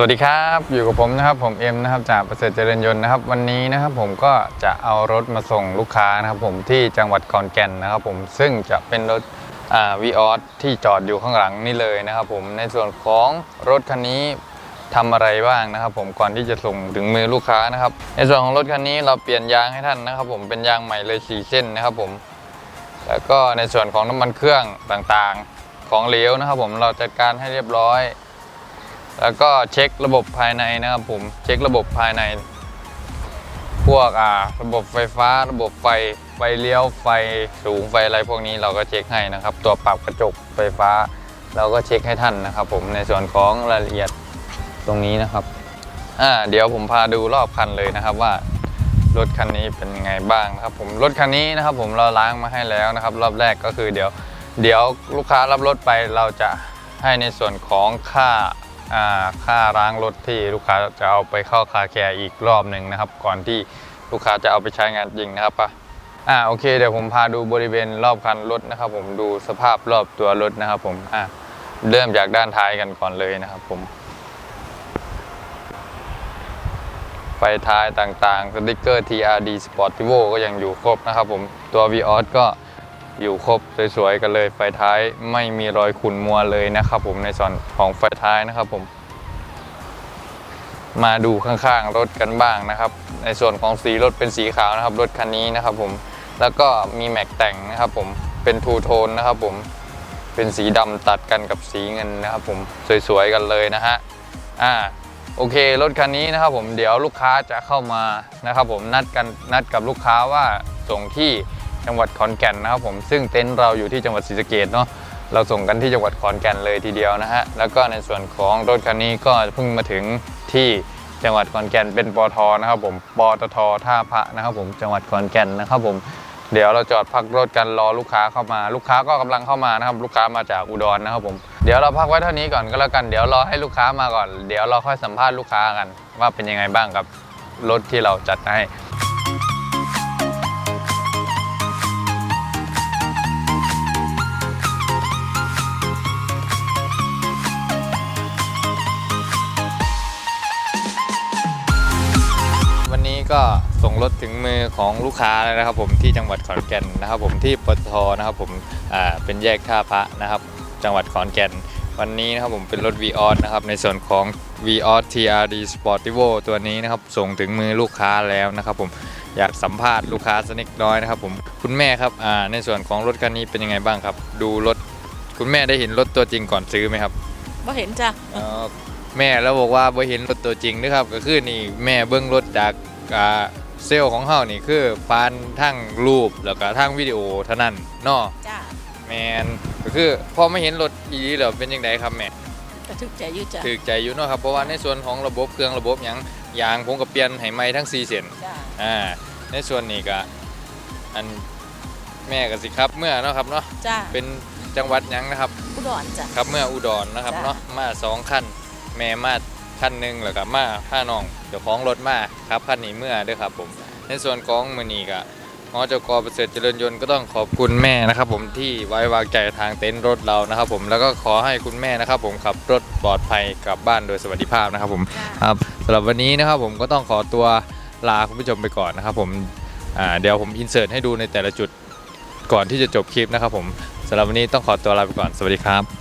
สวัสดีครับอยู่กับผมนะครับผมเอ็มนะครับจากประเสริฐเจริญยนต์นะครับ วันนี้นะครับผมก็จะเอารถมาส่งลูกค้านะครับผมที่จังหวัดขอนแก่นนะครับผมซึ่งจะเป็นรถวีออสที่จอดอยู่ข้างหลังนี่เลยนะครับผมในส่วนของรถคันนี้ทำอะไรบ้างนะครับ ผมก่อนที่จะส่งถึงมือลูกค้านะครับ ในส่วนของรถคันนี้เราเปลี่ยนยางให้ท่านนะครับ ผมเป็นยางใหม่เลยสี่เส้นนะครับผมแล้วก็ในส่วนของน้ำมันเครื่องต่างๆ ของเหลวนะครับ ผมเราจัดการให้เรียบร้อย แล้วก็เช็คระบบภายในนะครับผมเช็คระบบภายใน พวกอ่าระบบไฟฟ้า ระบบไฟไฟเลี้ยวไฟสูงไฟอะไรพวกนี้เราก็เช็คให้นะครับ ตัวปรับกระจกไฟฟ้า เราก็เช็คให้ท่านนะครับ ผมในส่วนของรายละเอียดตรงนี้นะครับอ่าเดี๋ยวผมพาดูรอบคันเลยนะครับว่ารถคันนี้เป็นยังไงบ้างนะครับ ผมรถคันนี้นะครับ ผมเราล้างมาให้แล้วนะครับ รอบแรกก็คือเดี๋ยว เดี๋ยวลูกค้ารับรถไปเราจะให้ในส่วนของค่าอ่า ค่าล้างรถที่ลูกค้าจะเอาไปเข้าคาแคร์อีกรอบหนึ่งนะครับ ก่อนที่ลูกค้าจะเอาไปใช้งานจริงนะครับปะอ่าโอเคเดี๋ยวผมพาดูบริเวณรอบคันรถนะครับ ผมดูสภาพรอบตัวรถนะครับ ผมอ่าเริ่มจากด้านท้ายกันก่อนเลยนะครับ ผมไฟท้ายต่างๆสติกเกอร์ TRD Sportivo ก็ยังอยู่ครบนะครับ ผมตัว Vios ก็ อยู่ครบสวยๆกันเลยไฟท้ายไม่มีรอยขุ่นมัวเลยนะครับผมในส่วนของไฟท้ายนะครับผมมาดูข้างๆรถกันบ้างนะครับ ในส่วนของสีรถเป็นสีขาวนะครับ รถคันนี้นะครับผมแล้วก็มีแม็กแต่งนะครับผมเป็นทูโทนนะครับผมเป็นสีดำตัดกันกับสีเงินนะครับผมสวยๆกันเลยนะฮะอ่าโอเครถคันนี้นะครับผมเดี๋ยวลูกค้าจะเข้ามานะครับผมนัดกันนัดกับลูกค้าว่าส่งที่ จังหวัดขอนแก่นนะครับผมซึ่งเต็นท์เราอยู่ที่จังหวัดศรีสะเกดเนาะเราส่งกันที่จังหวัดขอนแก่นเลยทีเดียวนะฮะแล้วก็ในส่วนของรถคันนี้ก็เพิ่งมาถึงที่จังหวัดขอนแก่นเป็นปอทนะครับผมปตทท่าพระนะครับผมจังหวัดขอนแก่นนะครับผมเดี๋ยวเราจอดพักรถกันรอลูกค้าเข้ามา ลูกค้าก็กำลังเข้ามานะครับลูกค้ามาจากอุดรนะครับผมเดี๋ยวเราพักไว้เท่านี้ก่อนก็แล้วกันเดี๋ยวรอให้ลูกค้ามาก่อน เดี๋ยวเราค่อยสัมภาษณ์ลูกค้ากัน ว่าเป็นยังไงบ้างกับรถที่เราจัดให้ ก็ส่งรถถึงมือของลูกค้าแล้วนะครับ ผมที่จังหวัดขอนแก่นนะครับ ผมที่ปตทนะครับ ผมอ่าเป็นแยกท่าพระนะครับ จังหวัดขอนแก่น วันนี้นะครับผมเป็นรถ v ีออนะครับในส่วนของ v ีออ TRD Sportivo ตัวนี้นะครับ ส่งถึงมือลูกค้าแล้วนะครับ ผมอยากสัมภาษณ์ลูกค้าสักนิดน้อยนะครับ ผมคุณแม่ครับอ่าในส่วนของรถคันนี้เป็นยังไงบ้างครับ ดูรถคุณแม่ได้เห็นรถตัวจริงก่อนซื้อไหมครับบ่เห็นจ้ะอ๋อแม่แล้วบอกว่าบ่เห็นรถตัวจริงนะครับ ก็คือนี่แม่เบิ้งรถจาก อ่าเซลล์ของเฮานี่คือฟานทั้งรูปแล้วก็ทั้งวิดีโอเท่านั้นเนาะจ้าแมนก็คือพอไม่เห็นรถอีหลีแล้วเป็นยังไงครับแม่กระทึกใจอยู่จ้ะถือใจอยู่เนาะครับเพราะว่าในส่วนของระบบเครื่องระบบหยังยางผมก็เปลี่ยนให้ใหม่ทั้ง4เส้น จ้าอ่าในส่วนนี้ก็อันแม่ก็สิครับเมื่อเนาะครับเนาะจ้าเป็นจังหวัดหยังนะครับ อุดรจ้ะครับเมื่ออุดรนะครับจ้ะ เนาะมาสองคันแม่มา คันหนึ่งแล้วก็มาผ้าน้องเดี๋ยวของรถมาครับคันนี้เมื่อเด้วยครับผมในส่วนของมือนีก็หอจกประเสริฐเจริญยนต์ก็ต้องขอบคุณแม่นะครับผมที่ไว้วางใจทางเต็นท์รถเรานะครับผมแล้วก็ขอให้คุณแม่นะครับผมขับรถปลอดภัยกลับบ้านโดยสวัสดิภาพนะครับผมครับสำหรับวันนี้นะครับผมก็ต้องขอตัวลาคุณผู้ชมไปก่อนนะครับผมเดี๋ยวผมอินเสิร์ตให้ดูในแต่ละจุดก่อนที่จะจบคลิปนะครับผมสำหรับวันนี้ต้องขอตัวลาไปก่อนสวัสดีครับ